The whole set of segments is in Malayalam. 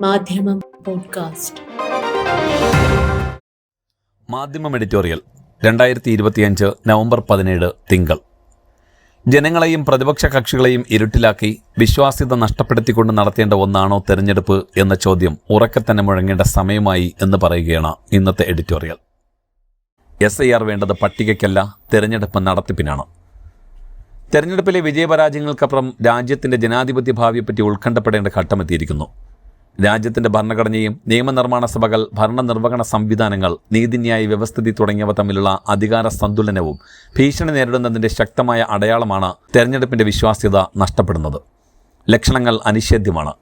മാധ്യമം പോഡ്കാസ്റ്റ്. മാധ്യമം എഡിറ്റോറിയൽ രണ്ടായിരത്തി ഇരുപത്തിയഞ്ച് നവംബർ പതിനേഴ് തിങ്കൾ. ജനങ്ങളെയും പ്രതിപക്ഷ കക്ഷികളെയും ഇരുട്ടിലാക്കി വിശ്വാസ്യത നഷ്ടപ്പെടുത്തിക്കൊണ്ട് നടത്തേണ്ട ഒന്നാണോ തെരഞ്ഞെടുപ്പ് എന്ന ചോദ്യം ഉറക്കെ തന്നെ മുഴങ്ങേണ്ട സമയമായി എന്ന് പറയുകയാണ് ഇന്നത്തെ എഡിറ്റോറിയൽ. എസ് ഐ ആർ വേണ്ടത് പട്ടികയ്ക്കല്ല തെരഞ്ഞെടുപ്പ് നടത്തിപ്പിനാണ്. തെരഞ്ഞെടുപ്പിലെ വിജയപരാജയങ്ങൾക്കപ്പുറം രാജ്യത്തിന്റെ ജനാധിപത്യ ഭാവിയെപ്പറ്റി ഉത്കണ്ഠപ്പെടേണ്ട ഘട്ടമെത്തിയിരിക്കുന്നു രാജ്യത്തിന്റെ ഭരണഘടനയും നിയമനിർമ്മാണ സഭകൾ ഭരണനിർവഹണ സംവിധാനങ്ങൾ നീതിന്യായ വ്യവസ്ഥിതി തുടങ്ങിയവ തമ്മിലുള്ള അധികാര സന്തുലനവും ഭീഷണി നേരിടുന്നതിന്റെ ശക്തമായ അടയാളമാണ് തെരഞ്ഞെടുപ്പിന്റെ വിശ്വാസ്യത നഷ്ടപ്പെടുന്നത്. ലക്ഷണങ്ങൾ അനിഷേധ്യമാണ്.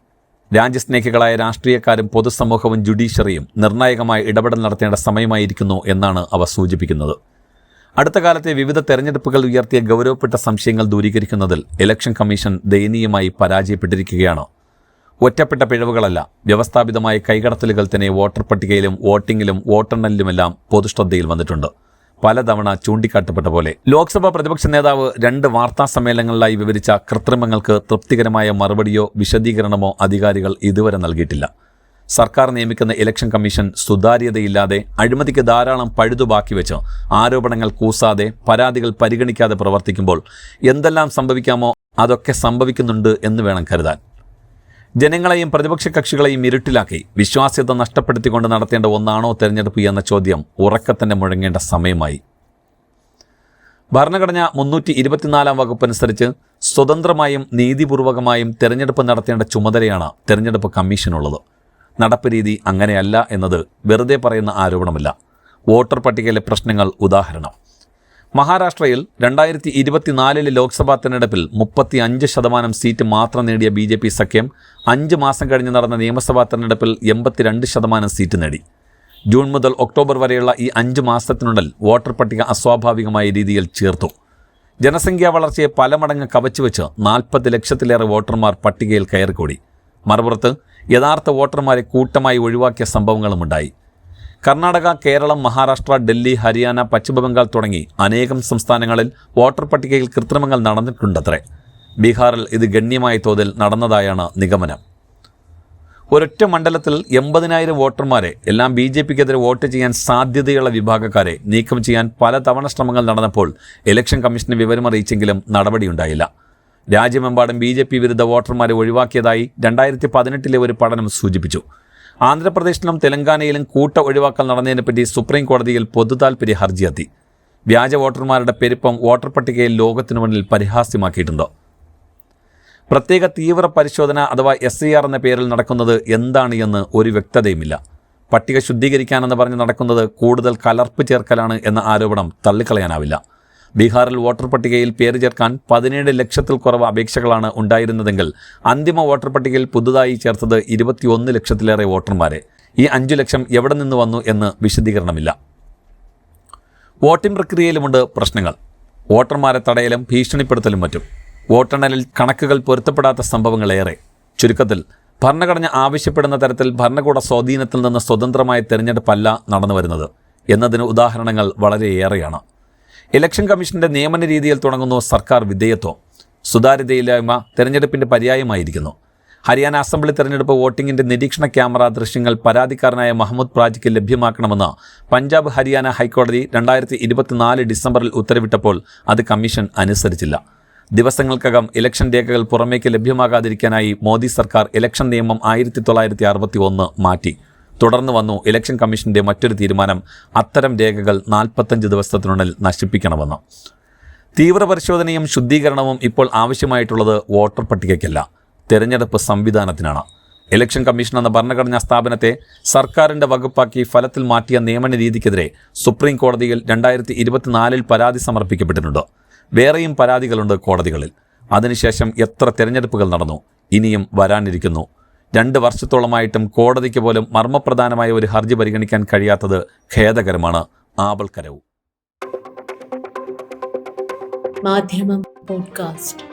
രാജ്യസ്നേഹികളായ രാഷ്ട്രീയക്കാരും പൊതുസമൂഹവും ജുഡീഷ്യറിയും നിർണായകമായ ഇടപെടൽ നടത്തേണ്ട സമയമായിരിക്കുന്നു എന്നാണ് അവ സൂചിപ്പിക്കുന്നത്. അടുത്ത കാലത്തെ വിവിധ തെരഞ്ഞെടുപ്പുകൾ ഉയർത്തിയ ഗൗരവപ്പെട്ട സംശയങ്ങൾ ദൂരീകരിക്കുന്നതിൽ ഇലക്ഷൻ കമ്മീഷൻ ദയനീയമായി പരാജയപ്പെട്ടിരിക്കുകയാണ്. ഒറ്റപ്പെട്ട പിഴവുകളല്ല. വ്യവസ്ഥാപിതമായ കൈകടത്തലുകൾ തന്നെ വോട്ടർ പട്ടികയിലും വോട്ടിങ്ങിലും വോട്ടെണ്ണലിലുമെല്ലാം പൊതുശ്രദ്ധയിൽ വന്നിട്ടുണ്ട്. പലതവണ ചൂണ്ടിക്കാട്ടപ്പെട്ട പോലെ. ലോക്സഭാ പ്രതിപക്ഷ നേതാവ് രണ്ട് വാർത്താ സമ്മേളനങ്ങളിലായി വിവരിച്ച കൃത്രിമങ്ങൾക്ക് തൃപ്തികരമായ മറുപടിയോ വിശദീകരണമോ അധികാരികൾ ഇതുവരെ നൽകിയിട്ടില്ല. സർക്കാർ നിയമിക്കുന്ന ഇലക്ഷൻ കമ്മീഷൻ സുതാര്യതയില്ലാതെ അഴിമതിക്ക് ധാരാളം പഴുതു ബാക്കി വെച്ച് ആരോപണങ്ങൾ കൂസാതെ പരാതികൾ പരിഗണിക്കാതെ പ്രവർത്തിക്കുമ്പോൾ എന്തെല്ലാം സംഭവിക്കാമോ അതൊക്കെ സംഭവിക്കുന്നുണ്ട് എന്ന് വേണം കരുതാൻ. ജനങ്ങളെയും പ്രതിപക്ഷ കക്ഷികളെയും ഇരുട്ടിലാക്കി. വിശ്വാസ്യത നഷ്ടപ്പെടുത്തിക്കൊണ്ട് നടത്തേണ്ട ഒന്നാണോ തെരഞ്ഞെടുപ്പ് എന്ന ചോദ്യം ഉറക്കത്തന്നെ മുഴങ്ങേണ്ട സമയമായി. ഭരണഘടന മുന്നൂറ്റി ഇരുപത്തിനാലാം വകുപ്പ് അനുസരിച്ച് സ്വതന്ത്രമായും നീതിപൂർവകമായും തെരഞ്ഞെടുപ്പ് നടത്തേണ്ട ചുമതലയാണ് തെരഞ്ഞെടുപ്പ് കമ്മീഷനുള്ളത്. നടപ്പ് രീതി അങ്ങനെയല്ല എന്നത് വെറുതെ പറയുന്ന ആരോപണമല്ല. വോട്ടർ പട്ടികയിലെ പ്രശ്നങ്ങൾ ഉദാഹരണം. മഹാരാഷ്ട്രയിൽ രണ്ടായിരത്തി ഇരുപത്തിനാലിലെ ലോക്സഭാ തെരഞ്ഞെടുപ്പിൽ മുപ്പത്തി അഞ്ച് ശതമാനം സീറ്റ് മാത്രം നേടിയ ബി ജെ പി സഖ്യം അഞ്ച് മാസം കഴിഞ്ഞ് നടന്ന നിയമസഭാ തെരഞ്ഞെടുപ്പിൽ എൺപത്തിരണ്ട് ശതമാനം സീറ്റ് നേടി. ജൂൺ മുതൽ ഒക്ടോബർ വരെയുള്ള ഈ അഞ്ച് മാസത്തിനുള്ളിൽ വോട്ടർ പട്ടിക അസ്വാഭാവികമായ രീതിയിൽ ചേർത്തു. ജനസംഖ്യാ വളർച്ചയെ പല മടങ്ങ് കവച്ചുവെച്ച് നാൽപ്പത് ലക്ഷത്തിലേറെ വോട്ടർമാർ പട്ടികയിൽ കയറിക്കൂടി. മറുപുറത്ത് യഥാർത്ഥ വോട്ടർമാരെ കൂട്ടമായി ഒഴിവാക്കിയ സംഭവങ്ങളുമുണ്ടായി. കർണാടക കേരളം മഹാരാഷ്ട്ര ഡൽഹി ഹരിയാന പശ്ചിമബംഗാൾ തുടങ്ങി അനേകം സംസ്ഥാനങ്ങളിൽ വോട്ടർ പട്ടികയിൽ കൃത്രിമങ്ങൾ നടന്നിട്ടുണ്ടത്രേ. ബീഹാറിൽ ഇത് ഗണ്യമായ തോതിൽ നടന്നതായാണ് നിഗമനം. ഒരൊറ്റ മണ്ഡലത്തിൽ എൺപതിനായിരം വോട്ടർമാരെ എല്ലാം ബി ജെ പിക്കെതിരെ വോട്ട് ചെയ്യാൻ സാധ്യതയുള്ള വിഭാഗക്കാരെ നീക്കം ചെയ്യാൻ പലതവണ ശ്രമങ്ങൾ നടന്നപ്പോൾ ഇലക്ഷൻ കമ്മീഷന് വിവരമറിയിച്ചെങ്കിലും നടപടിയുണ്ടായില്ല. രാജ്യമെമ്പാടും ബി ജെ പി വിരുദ്ധ വോട്ടർമാരെ ഒഴിവാക്കിയതായി രണ്ടായിരത്തി പതിനെട്ടിലെ ഒരു പഠനം സൂചിപ്പിച്ചു. ആന്ധ്രാപ്രദേശിലും തെലങ്കാനയിലും കൂട്ട ഒഴിവാക്കൽ നടന്നതിനെപ്പറ്റി സുപ്രീം കോടതിയിൽ പൊതുതാൽപര്യ എത്തി വ്യാജ വോട്ടർമാരുടെ പെരുപ്പം വോട്ടർ പട്ടികയിൽ ലോകത്തിനു മുന്നിൽ പരിഹാസ്യമാക്കിയിട്ടുണ്ട്. പ്രത്യേക തീവ്ര പരിശോധന അഥവാ എസ് ആർ എന്ന പേരിൽ നടക്കുന്നത് എന്താണ് എന്ന് ഒരു വ്യക്തതയുമില്ല. പട്ടിക ശുദ്ധീകരിക്കാനെന്ന് പറഞ്ഞ് നടക്കുന്നത് കൂടുതൽ കലർപ്പ് ചേർക്കലാണ് എന്ന ആരോപണം തള്ളിക്കളയാനാവില്ല. ബീഹാറിൽ വോട്ടർ പട്ടികയിൽ പേര് ചേർക്കാൻ പതിനേഴ് ലക്ഷത്തിൽ കുറവ് അപേക്ഷകളാണ് ഉണ്ടായിരുന്നതെങ്കിൽ അന്തിമ വോട്ടർ പട്ടികയിൽ പുതുതായി ചേർത്തത് ഇരുപത്തിയൊന്ന് ലക്ഷത്തിലേറെ വോട്ടർമാരെ. ഈ അഞ്ചു ലക്ഷം എവിടെ നിന്ന് വന്നു എന്ന് വിശദീകരണമില്ല. വോട്ടിംഗ് പ്രക്രിയയിലുമുണ്ട് പ്രശ്നങ്ങൾ. വോട്ടർമാരെ തടയലും ഭീഷണിപ്പെടുത്തലും മറ്റും. വോട്ടെണ്ണലിൽ കണക്കുകൾ പൊരുത്തപ്പെടാത്ത സംഭവങ്ങളേറെ. ചുരുക്കത്തിൽ ഭരണഘടന ആവശ്യപ്പെടുന്ന തരത്തിൽ ഭരണകൂട സ്വാധീനത്തിൽ നിന്ന് സ്വതന്ത്രമായ തെരഞ്ഞെടുപ്പല്ല നടന്നു വരുന്നത് എന്നതിന് ഉദാഹരണങ്ങൾ വളരെയേറെയാണ്. ഇലക്ഷൻ കമ്മീഷന്റെ നിയമന രീതിയിൽ തുടങ്ങുന്നു സർക്കാർ വിധേയത്വം. സുതാര്യതയില്ലായ്മ തെരഞ്ഞെടുപ്പിന്റെ പര്യായമായിരിക്കുന്നു. ഹരിയാന അസംബ്ലി തെരഞ്ഞെടുപ്പ് വോട്ടിംഗിന്റെ നിരീക്ഷണ ക്യാമറ ദൃശ്യങ്ങൾ പരാതിക്കാരനായ മഹമ്മദ് പ്രാജിക്ക് ലഭ്യമാക്കണമെന്ന് പഞ്ചാബ് ഹരിയാന ഹൈക്കോടതി രണ്ടായിരത്തി ഇരുപത്തിനാല് ഡിസംബറിൽ ഉത്തരവിട്ടപ്പോൾ അത് കമ്മീഷൻ അനുസരിച്ചില്ല. ദിവസങ്ങൾക്കകം ഇലക്ഷൻ രേഖകൾ പുറമേക്ക് ലഭ്യമാകാതിരിക്കാനായി മോദി സർക്കാർ ഇലക്ഷൻ നിയമം ആയിരത്തി തൊള്ളായിരത്തി മാറ്റി. തുടർന്ന് വന്നു ഇലക്ഷൻ കമ്മീഷന്റെ മറ്റൊരു തീരുമാനം അത്തരം രേഖകൾ നാൽപ്പത്തഞ്ച് ദിവസത്തിനുള്ളിൽ നശിപ്പിക്കണമെന്ന്. തീവ്രപരിശോധനയും ശുദ്ധീകരണവും ഇപ്പോൾ ആവശ്യമായിട്ടുള്ളത് വോട്ടർ പട്ടികയ്ക്കല്ല തെരഞ്ഞെടുപ്പ് സംവിധാനത്തിനാണ്. ഇലക്ഷൻ കമ്മീഷൻ എന്ന ഭരണഘടനാ സ്ഥാപനത്തെ സർക്കാരിന്റെ വകുപ്പാക്കി ഫലത്തിൽ മാറ്റിയ നിയമന രീതിക്കെതിരെ സുപ്രീം കോടതിയിൽ രണ്ടായിരത്തി ഇരുപത്തിനാലിൽ പരാതി സമർപ്പിക്കപ്പെട്ടിട്ടുണ്ട്. വേറെയും പരാതികളുണ്ട് കോടതികളിൽ. അതിനുശേഷം എത്ര തെരഞ്ഞെടുപ്പുകൾ നടന്നു ഇനിയും വരാനിരിക്കുന്നു. രണ്ട് വർഷത്തോളമായിട്ടും കോടതിക്ക് പോലും മർമ്മപ്രധാനമായ ഒരു ഹർജി പരിഗണിക്കാൻ കഴിയാത്തത് ഖേദകരമാണ്. ആപൽക്കരവും മാധ്യമം പോഡ്കാസ്റ്റ്.